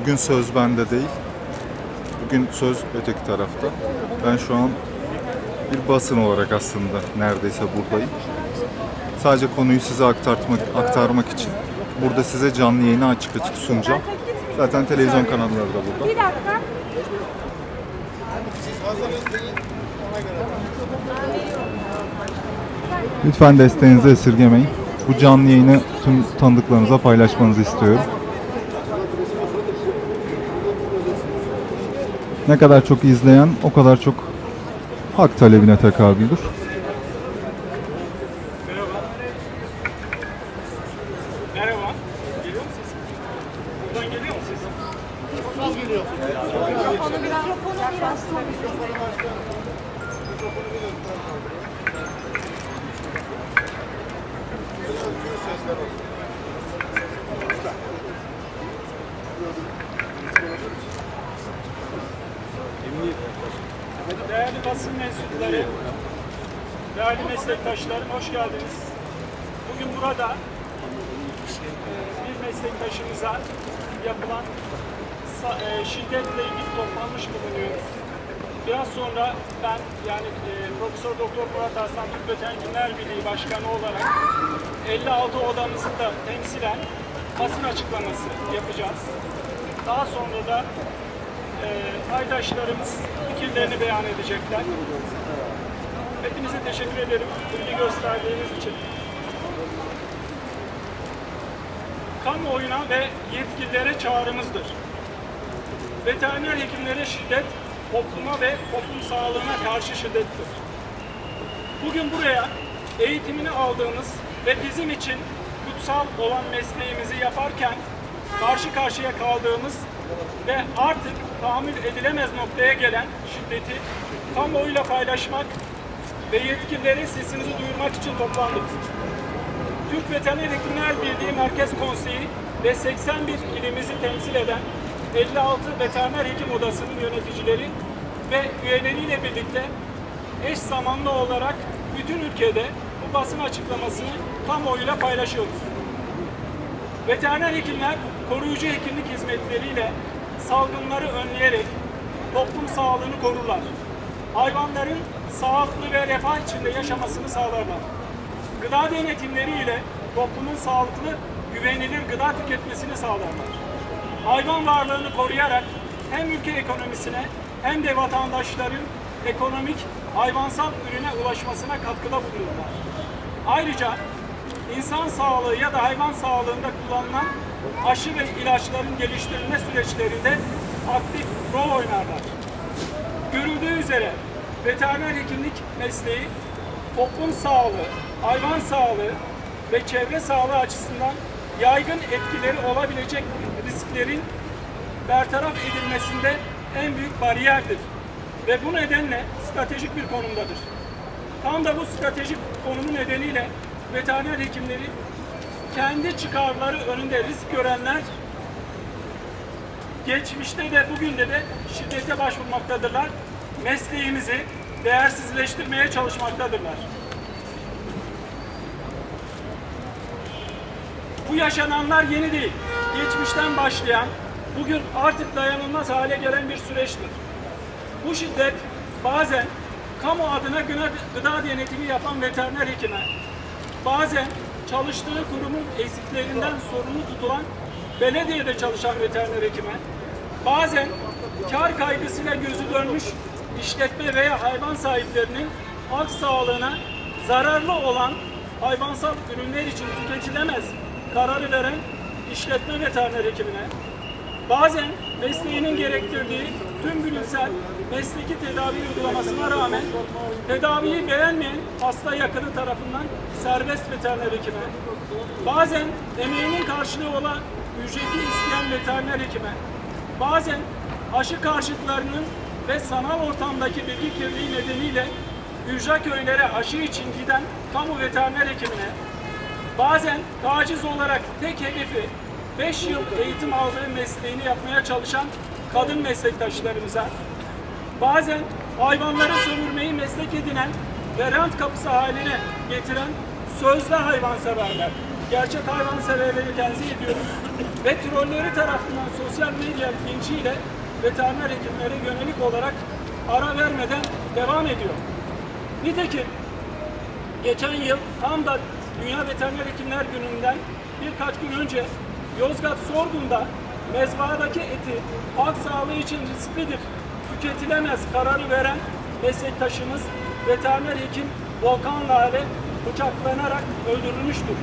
Bugün söz bende değil. Bugün söz öteki tarafta. Ben şu an bir basın olarak aslında neredeyse buradayım. Sadece konuyu size aktartmak, aktarmak için burada size canlı yayını açık açık sunacağım. Zaten televizyon kanalları da burada. Bir dakika. Lütfen desteğinizi esirgemeyin. Bu canlı yayını tüm tanıdıklarınıza paylaşmanızı istiyorum. Ne kadar çok izleyen o kadar çok hak talebine tekabüldür. Merhaba. Geliyor mu sesim? Buradan geliyor mu sesim? Mikrofonu biraz mikrofonu biraz Değerli basın mensupları, değerli meslektaşlarım hoş geldiniz. Bugün burada e, bir meslektaşımıza yapılan e, şiddetle ilgili toplanmış bulunuyoruz. Biraz sonra ben yani e, Profesör Doktor Murat Arslan Türk Veteriner Birliği Başkanı olarak 56 odamızı da temsilen basın açıklaması yapacağız. Daha sonra da e, paydaşlarımız fikirlerini beyan edecekler. Hepinize teşekkür ederim ilgi gösterdiğiniz için. Kamuoyuna ve yetkililere çağrımızdır. Veteriner hekimlere şiddet, topluma ve toplum sağlığına karşı şiddettir. Bugün buraya eğitimini aldığımız ve bizim için kutsal olan mesleğimizi yaparken karşı karşıya kaldığımız ve artık tahammül edilemez noktaya gelen şiddeti kamuoyuyla paylaşmak ve yetkililere sesimizi duyurmak için toplandık. Türk Veteriner Hekimler Birliği Merkez Konseyi ve 81 ilimizi temsil eden 56 Veteriner Hekim Odası'nın yöneticileri ve üyeleriyle birlikte eş zamanlı olarak bütün ülkede bu basın açıklamasını kamuoyuyla paylaşıyoruz. Veteriner hekimler koruyucu hekimlik hizmetleriyle salgınları önleyerek toplum sağlığını korurlar. Hayvanların sağlıklı ve refah içinde yaşamasını sağlarlar. Gıda denetimleri ile toplumun sağlıklı, güvenilir gıda tüketmesini sağlarlar. Hayvan varlığını koruyarak hem ülke ekonomisine hem de vatandaşların ekonomik hayvansal ürüne ulaşmasına katkıda bulunurlar. Ayrıca insan sağlığı ya da hayvan sağlığında kullanılan aşı ve ilaçların geliştirilme süreçlerinde aktif rol oynarlar. Görüldüğü üzere veteriner hekimlik mesleği toplum sağlığı, hayvan sağlığı ve çevre sağlığı açısından yaygın etkileri olabilecek risklerin bertaraf edilmesinde en büyük bariyerdir. Ve bu nedenle stratejik bir konumdadır. Tam da bu stratejik konumu nedeniyle veteriner hekimleri kendi çıkarları önünde risk görenler geçmişte de bugün de de şiddete başvurmaktadırlar. Mesleğimizi değersizleştirmeye çalışmaktadırlar. Bu yaşananlar yeni değil. Geçmişten başlayan, bugün artık dayanılmaz hale gelen bir süreçtir. Bu şiddet bazen kamu adına gıda, gıda denetimi yapan veteriner hekime, bazen çalıştığı kurumun eksiklerinden sorumlu tutulan belediyede çalışan veteriner hekime, bazen kar kaygısıyla gözü dönmüş işletme veya hayvan sahiplerinin halk sağlığına zararlı olan hayvansal ürünler için tüketilemez kararı veren işletme veteriner hekimine, bazen mesleğinin gerektirdiği tüm bilimsel mesleki tedavi uygulamasına rağmen tedaviyi beğenmeyen hasta yakını tarafından serbest veteriner hekime, bazen emeğinin karşılığı olan ücreti isteyen veteriner hekime, bazen aşı karşıtlarının ve sanal ortamdaki bilgi kirliliği nedeniyle ücra köylere aşı için giden kamu veteriner hekimine, bazen taciz olarak tek hedefi 5 yıl eğitim aldığı mesleğini yapmaya çalışan kadın meslektaşlarımıza, bazen hayvanları sömürmeyi meslek edinen ve rant kapısı haline getiren sözde hayvanseverler, gerçek hayvanseverleri tenzih ediyoruz ve trolleri tarafından sosyal medya linçiyle veteriner hekimlere yönelik olarak ara vermeden devam ediyor. Nitekim geçen yıl tam da Dünya Veteriner Hekimler Günü'nden birkaç gün önce Yozgat Sorgun'da mezbahadaki eti halk sağlığı için risklidir, tüketilemez kararı veren meslektaşımız veteriner hekim Volkan Lale bıçaklanarak öldürülmüştür.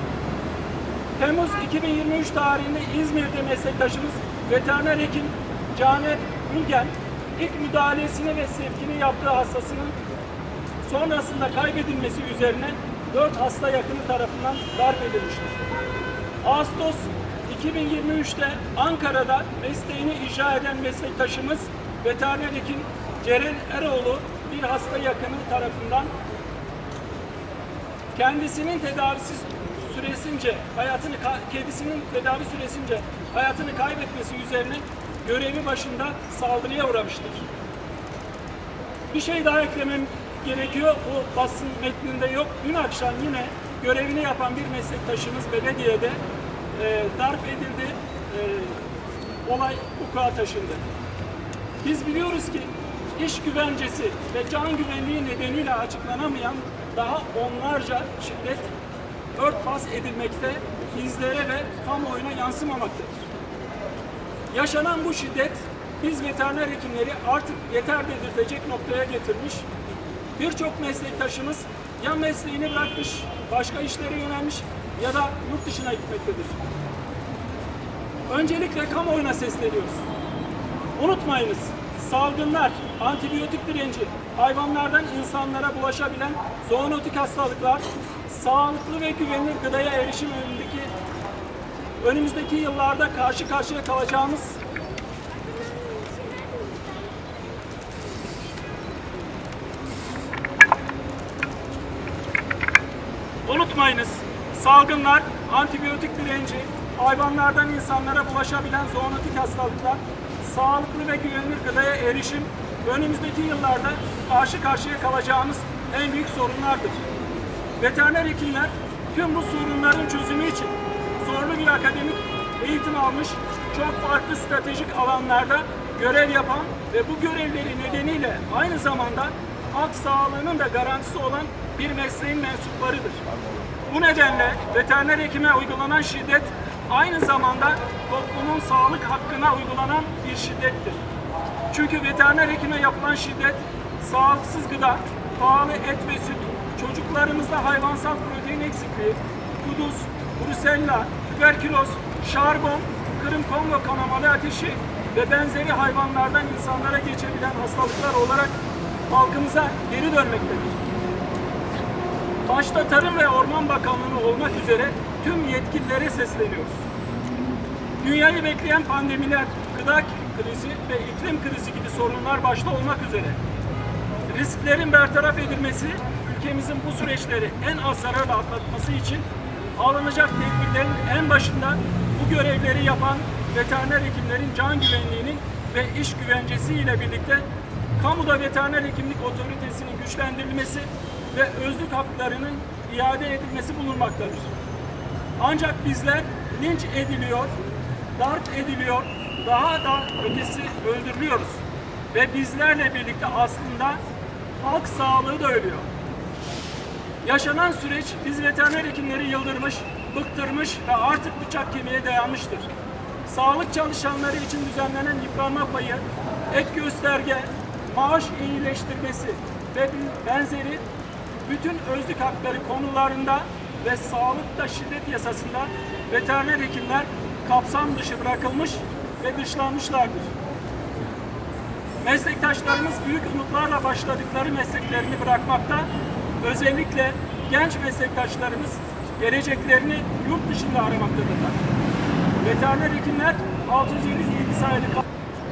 Temmuz 2023 tarihinde İzmir'de meslektaşımız veteriner hekim Canet Ülgen ilk müdahalesini ve sevkini yaptığı hastasının sonrasında kaybedilmesi üzerine 4 hasta yakını tarafından darp edilmiştir. Ağustos 2023'te Ankara'da mesleğini icra eden meslektaşımız veteriner hekim Ceren Eroğlu bir hasta yakını tarafından kendisinin tedavisi süresince hayatını kedisinin tedavi süresince hayatını kaybetmesi üzerine görevi başında saldırıya uğramıştır. Bir şey daha eklemem gerekiyor. O basın metninde yok. Dün akşam yine görevini yapan bir meslektaşımız belediyede e, darp edildi. E, olay hukuka taşındı. Biz biliyoruz ki iş güvencesi ve can güvenliği nedeniyle açıklanamayan daha onlarca şiddet örtbas edilmekte, bizlere ve kamuoyuna yansımamaktadır. Yaşanan bu şiddet biz veteriner hekimleri artık yeter dedirtecek noktaya getirmiş. Birçok meslektaşımız ya mesleğini bırakmış, başka işlere yönelmiş ya da yurt dışına gitmektedir. Öncelikle kamuoyuna sesleniyoruz. Unutmayınız, salgınlar, antibiyotik direnci, hayvanlardan insanlara bulaşabilen zoonotik hastalıklar, sağlıklı ve güvenilir gıdaya erişim önündeki önümüzdeki yıllarda karşı karşıya kalacağımız Unutmayınız, salgınlar, antibiyotik direnci, hayvanlardan insanlara bulaşabilen zoonotik hastalıklar, sağlıklı ve güvenilir gıdaya erişim önümüzdeki yıllarda karşı karşıya kalacağımız en büyük sorunlardır. Veteriner hekimler tüm bu sorunların çözümü için zorlu bir akademik eğitim almış, çok farklı stratejik alanlarda görev yapan ve bu görevleri nedeniyle aynı zamanda halk sağlığının da garantisi olan bir mesleğin mensuplarıdır. Bu nedenle veteriner hekime uygulanan şiddet aynı zamanda toplumun sağlık hakkına uygulanan bir şiddettir. Çünkü veteriner hekime yapılan şiddet sağlıksız gıda, pahalı et ve süt, çocuklarımızda hayvansal protein eksikliği, kuduz, brusella, tüberküloz, şarbon, Kırım Kongo kanamalı ateşi ve benzeri hayvanlardan insanlara geçebilen hastalıklar olarak halkımıza geri dönmektedir. Başta Tarım ve Orman Bakanlığı olmak üzere tüm yetkililere sesleniyoruz. Dünyayı bekleyen pandemiler, gıda krizi ve iklim krizi gibi sorunlar başta olmak üzere risklerin bertaraf edilmesi, ülkemizin bu süreçleri en az zararla atlatması için alınacak tedbirlerin en başında bu görevleri yapan veteriner hekimlerin can güvenliğinin ve iş güvencesi ile birlikte kamuda veteriner hekimlik otoritesinin güçlendirilmesi ve özlük haklarının iade edilmesi bulunmaktadır. Ancak bizler linç ediliyor, darp ediliyor, daha da ötesi öldürülüyoruz. Ve bizlerle birlikte aslında halk sağlığı da ölüyor. Yaşanan süreç biz veteriner hekimleri yıldırmış, bıktırmış ve artık bıçak kemiğe dayanmıştır. Sağlık çalışanları için düzenlenen yıpranma payı, ek gösterge, maaş iyileştirmesi ve benzeri bütün özlük hakları konularında ve sağlıkta şiddet yasasında veteriner hekimler kapsam dışı bırakılmış ve dışlanmışlardır. Meslektaşlarımız büyük umutlarla başladıkları mesleklerini bırakmakta. Özellikle genç meslektaşlarımız geleceklerini yurt dışında aramaktadırlar. Veteriner hekimler 657 sayılı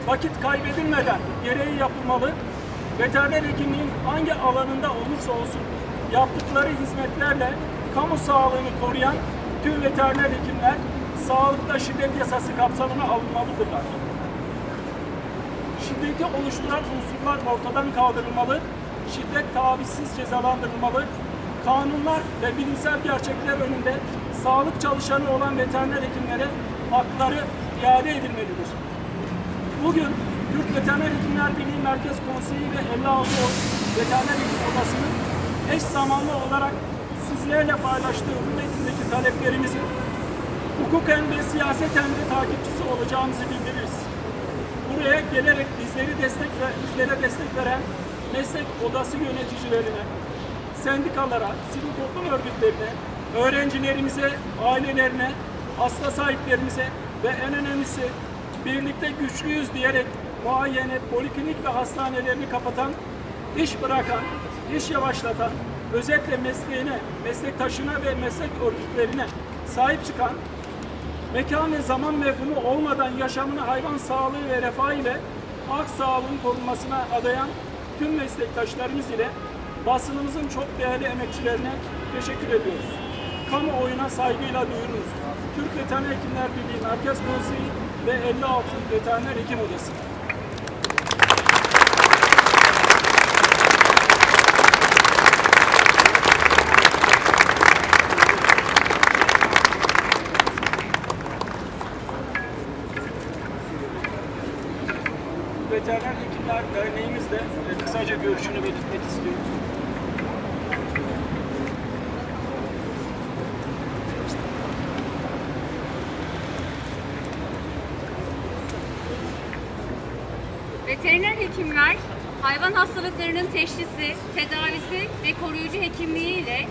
vakit kaybedilmeden gereği yapılmalı. Veteriner hekimliğin hangi alanında olursa olsun yaptıkları hizmetlerle kamu sağlığını koruyan tüm veteriner hekimler sağlıkta şiddet yasası kapsamına alınmalıdırlar. Şiddeti oluşturan unsurlar ortadan kaldırılmalı, şiddet tavizsiz cezalandırılmalı, kanunlar ve bilimsel gerçekler önünde sağlık çalışanı olan veteriner hekimlere hakları iade edilmelidir. Bugün Türk Veteriner Hekimler Birliği Merkez Konseyi ve 56 Veteriner Hekim Odası'nın eş zamanlı olarak sizlerle paylaştığı hürmetindeki taleplerimizin hukuken ve siyaseten de takipçisi olacağımızı bildiririz. Buraya gelerek bizleri destek ve bizlere destek veren meslek odası yöneticilerine, sendikalara, sivil toplum örgütlerine, öğrencilerimize, ailelerine, hasta sahiplerimize ve en önemlisi birlikte güçlüyüz diyerek muayene, poliklinik ve hastanelerini kapatan, iş bırakan, iş yavaşlatan, özetle mesleğine, meslektaşına ve meslek örgütlerine sahip çıkan mekan ve zaman mefhumu olmadan yaşamını hayvan sağlığı ve refah ile halk sağlığının korunmasına adayan tüm meslektaşlarımız ile basınımızın çok değerli emekçilerine teşekkür ediyoruz. Kamuoyuna saygıyla duyururuz. Türk Veteriner Hekimler Birliği Merkez Konseyi ve 56 Veteriner Hekim Odası. Veteriner Hekimler Derneğimiz de e, kısaca görüşünü belirtmek istiyor. Veteriner hekimler hayvan hastalıklarının teşhisi, tedavisi ve koruyucu hekimliği ile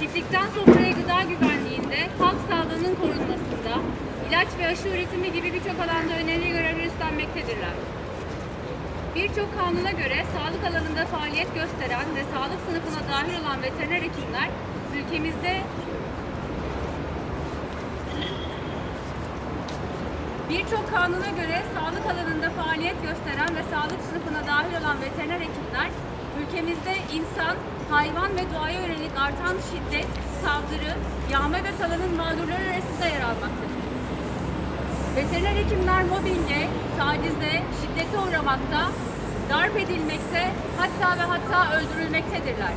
çiftlikten sofraya gıda güvenliğinde, halk sağlığının korunmasında, ilaç ve aşı üretimi gibi birçok alanda önemli görevler üstlenmektedirler. Birçok kanuna göre sağlık alanında faaliyet gösteren ve sağlık sınıfına dahil olan veteriner hekimler ülkemizde Birçok kanuna göre sağlık alanında faaliyet gösteren ve sağlık sınıfına dahil olan veteriner hekimler ülkemizde insan, hayvan ve doğaya yönelik artan şiddet, saldırı, yağma ve talanın mağdurları arasında yer almaktadır. Veteriner hekimler mobbinge, tacize, şiddete uğramakta, darp edilmekte, hatta ve hatta öldürülmektedirler.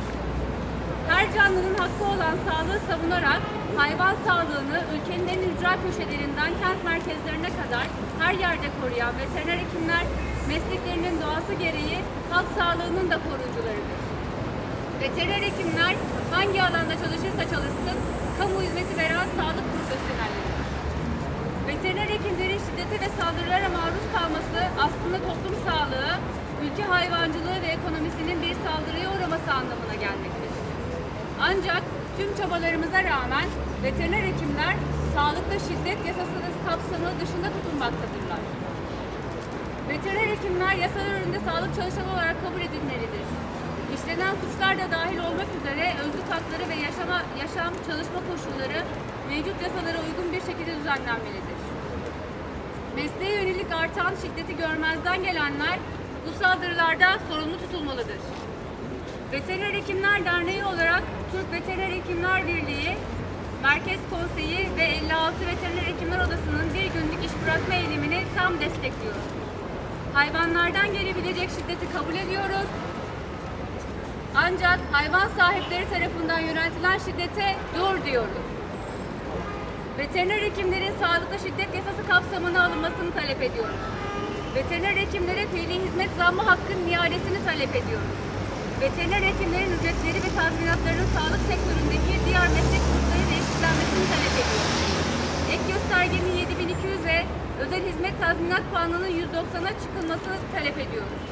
Her canlının hakkı olan sağlığı savunarak hayvan sağlığını ülkenin en ücra köşelerinden kent merkezlerine kadar her yerde koruyan veteriner hekimler mesleklerinin doğası gereği halk sağlığının da koruyucularıdır. Veteriner hekimler hangi alanda çalışırsa çalışsın kamu hizmeti veren sağlık profesyonelleridir. Veteriner hekimlerin şiddete ve saldırılara maruz kalması aslında toplum sağlığı, ülke hayvancılığı ve ekonomisinin bir saldırıya uğraması anlamına gelmektedir. Ancak tüm çabalarımıza rağmen veteriner hekimler sağlıkta şiddet yasası kapsamı dışında tutulmaktadırlar. Veteriner hekimler yasalar önünde sağlık çalışanı olarak kabul edilmelidir. İşlenen suçlar da dahil olmak üzere özlük hakları ve yaşama, yaşam, çalışma koşulları mevcut yasalara uygun bir şekilde düzenlenmelidir. Mesleğe yönelik artan şiddeti görmezden gelenler bu saldırılarda sorumlu tutulmalıdır. Veteriner Hekimler Derneği olarak Türk Veteriner Hekimler Birliği, Merkez Konseyi ve 56 Veteriner Hekimler Odası'nın bir günlük iş bırakma eylemini tam destekliyoruz. Hayvanlardan gelebilecek şiddeti kabul ediyoruz. Ancak hayvan sahipleri tarafından yöneltilen şiddete dur diyoruz. Veteriner hekimlerin sağlıkta şiddet yasası alınmasını talep ediyoruz. Veteriner hekimlere fiili hizmet zammı hakkının iadesini talep ediyoruz. Veteriner hekimlerin ücretleri ve tazminatlarının sağlık sektöründeki diğer meslek gruplarıyla eşitlenmesini talep ediyoruz. Ek göstergenin 7200'e özel hizmet tazminat puanının 190'a çıkılmasını talep ediyoruz.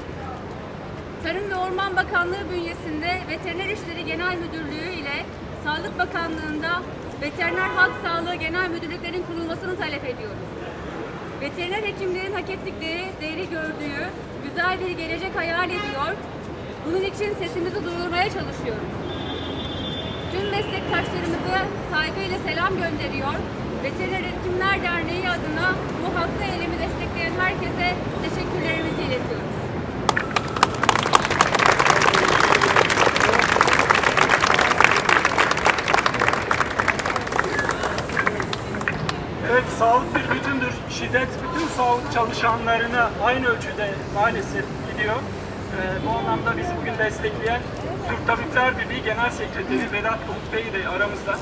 Tarım ve Orman Bakanlığı bünyesinde Veteriner İşleri Genel Müdürlüğü ile Sağlık Bakanlığı'nda Veteriner Halk Sağlığı Genel Müdürlüklerin kurulmasını talep ediyoruz. Veteriner hekimlerin hak ettikleri, değeri gördüğü, güzel bir gelecek hayal ediyor. Bunun için sesimizi duyurmaya çalışıyoruz. Tüm meslektaşlarımıza saygıyla selam gönderiyor. Veteriner Hekimler Derneği adına bu haklı eylemi destekleyen herkese teşekkürlerimizi iletiyoruz. Sağlık bir bütündür. Şiddet bütün sağlık çalışanlarına aynı ölçüde maalesef gidiyor. Ee, bu anlamda bizi bugün destekleyen Türk Tabipler Birliği Genel Sekreteri Vedat Bulut Bey de aramızda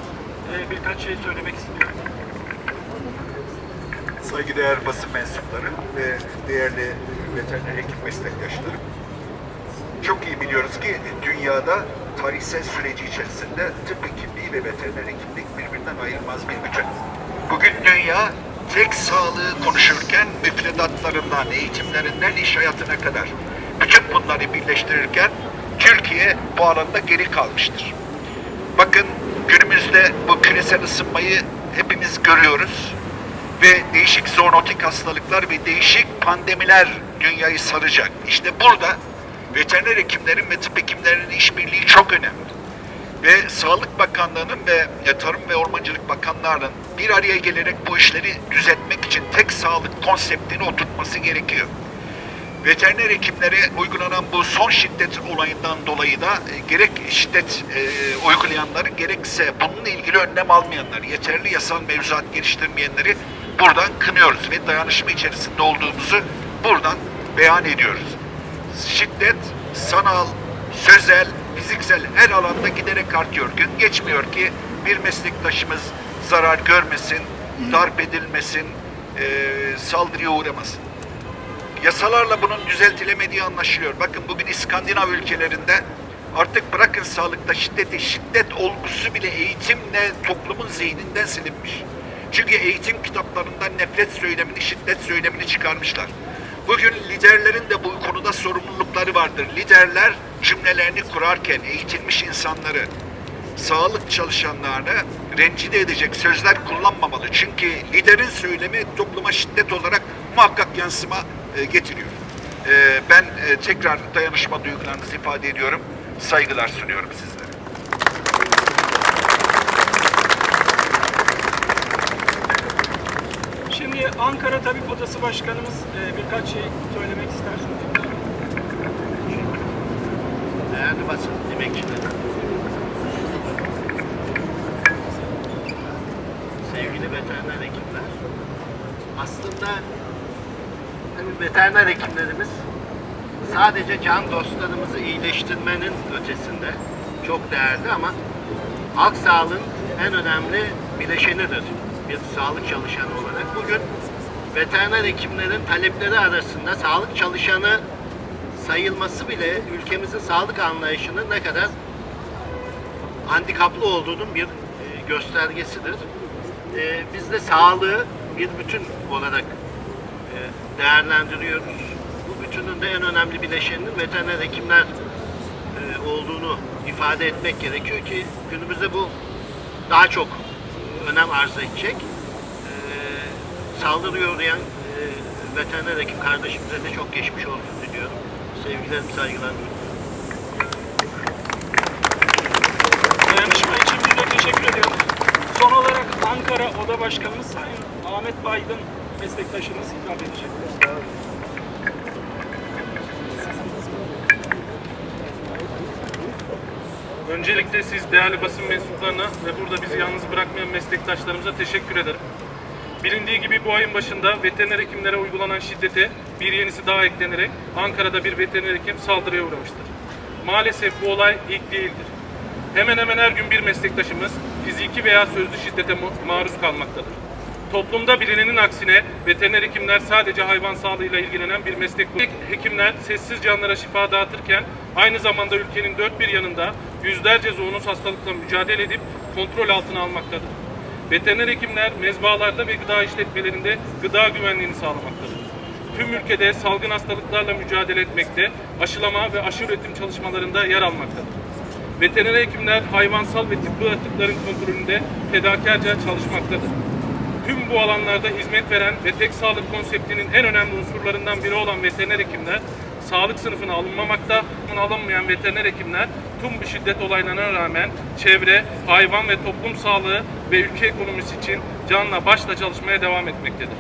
Ee, birkaç şey söylemek istiyorum. saygıdeğer basın mensupları ve değerli veteriner hekim meslektaşlarım. Çok iyi biliyoruz ki dünyada tarihsel süreci içerisinde tıp hekimliği ve veteriner hekimlik birbirinden ayrılmaz bir bütün. Bugün dünya tek sağlığı konuşurken müfredatlarından, eğitimlerinden iş hayatına kadar bütün bunları birleştirirken Türkiye bu alanda geri kalmıştır. Bakın günümüzde bu küresel ısınmayı hepimiz görüyoruz ve değişik zoonotik hastalıklar ve değişik pandemiler dünyayı saracak. İşte burada veteriner hekimlerin ve tıp hekimlerinin işbirliği çok önemli. Ve Sağlık Bakanlığı'nın ve e, Tarım ve Ormancılık Bakanlığı'nın bir araya gelerek bu işleri düzeltmek için tek sağlık konseptini oturtması gerekiyor. Veteriner hekimlere uygulanan bu son şiddet olayından dolayı da e, gerek şiddet e, uygulayanları gerekse bununla ilgili önlem almayanları, yeterli yasal mevzuat geliştirmeyenleri buradan kınıyoruz ve dayanışma içerisinde olduğumuzu buradan beyan ediyoruz. Şiddet sanal, sözel, fiziksel her alanda giderek artıyor. Gün geçmiyor ki bir meslektaşımız zarar görmesin, darp edilmesin, e, saldırıya uğramasın yasalarla bunun düzeltilemediği anlaşılıyor. Bakın bugün İskandinav ülkelerinde artık bırakın sağlıkta şiddeti, şiddet olgusu bile eğitimle toplumun zihninden silinmiş. Çünkü eğitim kitaplarından nefret söylemini, şiddet söylemini çıkarmışlar. Bugün liderlerin de bu konuda sorumlulukları vardır. Liderler cümlelerini kurarken eğitilmiş insanları, sağlık çalışanlarını rencide edecek sözler kullanmamalı. Çünkü liderin söylemi topluma şiddet olarak muhakkak yansıma e, getiriyor. E, ben e, tekrar dayanışma duygularınızı ifade ediyorum. Saygılar sunuyorum sizlere. Şimdi Ankara Tabip Odası Başkanımız e, birkaç şey söylemek ister. Değerli basın emekçileri, sevgili veteriner hekimler, aslında hani veteriner hekimlerimiz sadece can dostlarımızı iyileştirmenin ötesinde çok değerli ama halk sağlığın en önemli bileşenidir bir sağlık çalışanı olarak. Bugün veteriner hekimlerin talepleri arasında sağlık çalışanı sayılması bile ülkemizin sağlık anlayışının ne kadar handikaplı olduğunun bir e, göstergesidir. E, Biz de sağlığı bir bütün olarak e, değerlendiriyoruz. Bu bütünün de en önemli bileşeninin veteriner hekimler olduğunu ifade etmek gerekiyor ki günümüzde bu daha çok önem arz edecek. E, Saldırıya uğrayan e, veteriner hekim kardeşimize de çok geçmiş olsun diliyorum. Sevgilerimi, saygılarımı Dayanışma için biz de teşekkür ediyoruz. Son olarak Ankara Oda Başkanımız Sayın Ahmet Baydın meslektaşımız hitap edecek. Öncelikle siz değerli basın mensuplarına ve burada bizi yalnız bırakmayan meslektaşlarımıza teşekkür ederim. Bilindiği gibi bu ayın başında veteriner hekimlere uygulanan şiddete bir yenisi daha eklenerek Ankara'da bir veteriner hekim saldırıya uğramıştır. Maalesef bu olay ilk değildir. Hemen hemen her gün bir meslektaşımız fiziki veya sözlü şiddete maruz kalmaktadır. Toplumda bilinenin aksine veteriner hekimler sadece hayvan sağlığıyla ilgilenen bir meslek. Hekimler sessiz canlara şifa dağıtırken aynı zamanda ülkenin dört bir yanında yüzlerce zoonoz hastalıkla mücadele edip kontrol altına almaktadır. Veteriner hekimler mezbalarda ve gıda işletmelerinde gıda güvenliğini sağlamaktadır. Tüm ülkede salgın hastalıklarla mücadele etmekte, aşılama ve aşı üretim çalışmalarında yer almaktadır. Veteriner hekimler hayvansal ve tıbbi atıkların kontrolünde fedakarca çalışmaktadır. Tüm bu alanlarda hizmet veren ve tek sağlık konseptinin en önemli unsurlarından biri olan veteriner hekimler sağlık sınıfına alınmamakta, alınmayan veteriner hekimler tüm bu şiddet olaylarına rağmen çevre, hayvan ve toplum sağlığı ve ülke ekonomisi için canla başla çalışmaya devam etmektedir.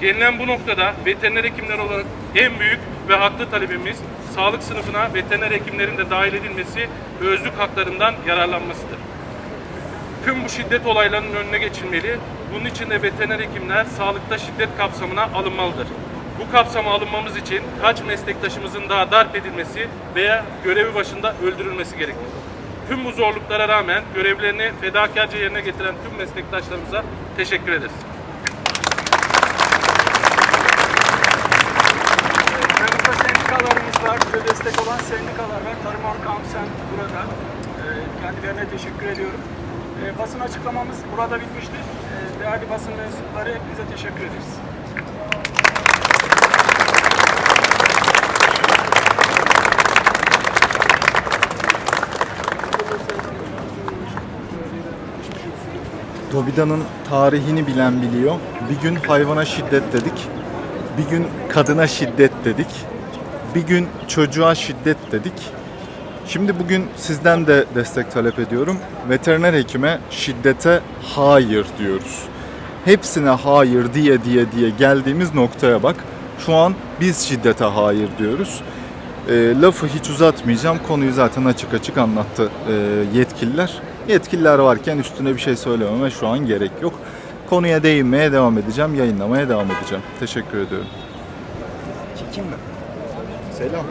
Gelinen bu noktada veteriner hekimler olarak en büyük ve haklı talebimiz sağlık sınıfına veteriner hekimlerin de dahil edilmesi ve özlük haklarından yararlanmasıdır. Tüm bu şiddet olaylarının önüne geçilmeli. Bunun için de veteriner hekimler sağlıkta şiddet kapsamına alınmalıdır. Bu kapsama alınmamız için kaç meslektaşımızın daha darp edilmesi veya görevi başında öldürülmesi gerekir. Tüm bu zorluklara rağmen görevlerini fedakarca yerine getiren tüm meslektaşlarımıza teşekkür ederiz. Yanımızda sendikalarımız var, bize destek olan sendikalar var. Tarım Halkı Amsen burada. Ee, Kendilerine teşekkür ediyorum. Ee, Basın açıklamamız burada bitmiştir. Ee, Değerli basın mensupları hepinize teşekkür ederiz. Dobida'nın tarihini bilen biliyor. Bir gün hayvana şiddet dedik. Bir gün kadına şiddet dedik. Bir gün çocuğa şiddet dedik. Şimdi bugün sizden de destek talep ediyorum. Veteriner hekime şiddete hayır diyoruz. Hepsine hayır diye diye diye geldiğimiz noktaya bak. Şu an biz şiddete hayır diyoruz. E, lafı hiç uzatmayacağım. Konuyu zaten açık açık anlattı e, yetkililer. Yetkililer varken üstüne bir şey söylememe şu an gerek yok. Konuya değinmeye devam edeceğim, yayınlamaya devam edeceğim. Teşekkür ediyorum. Çekim mi? Selam.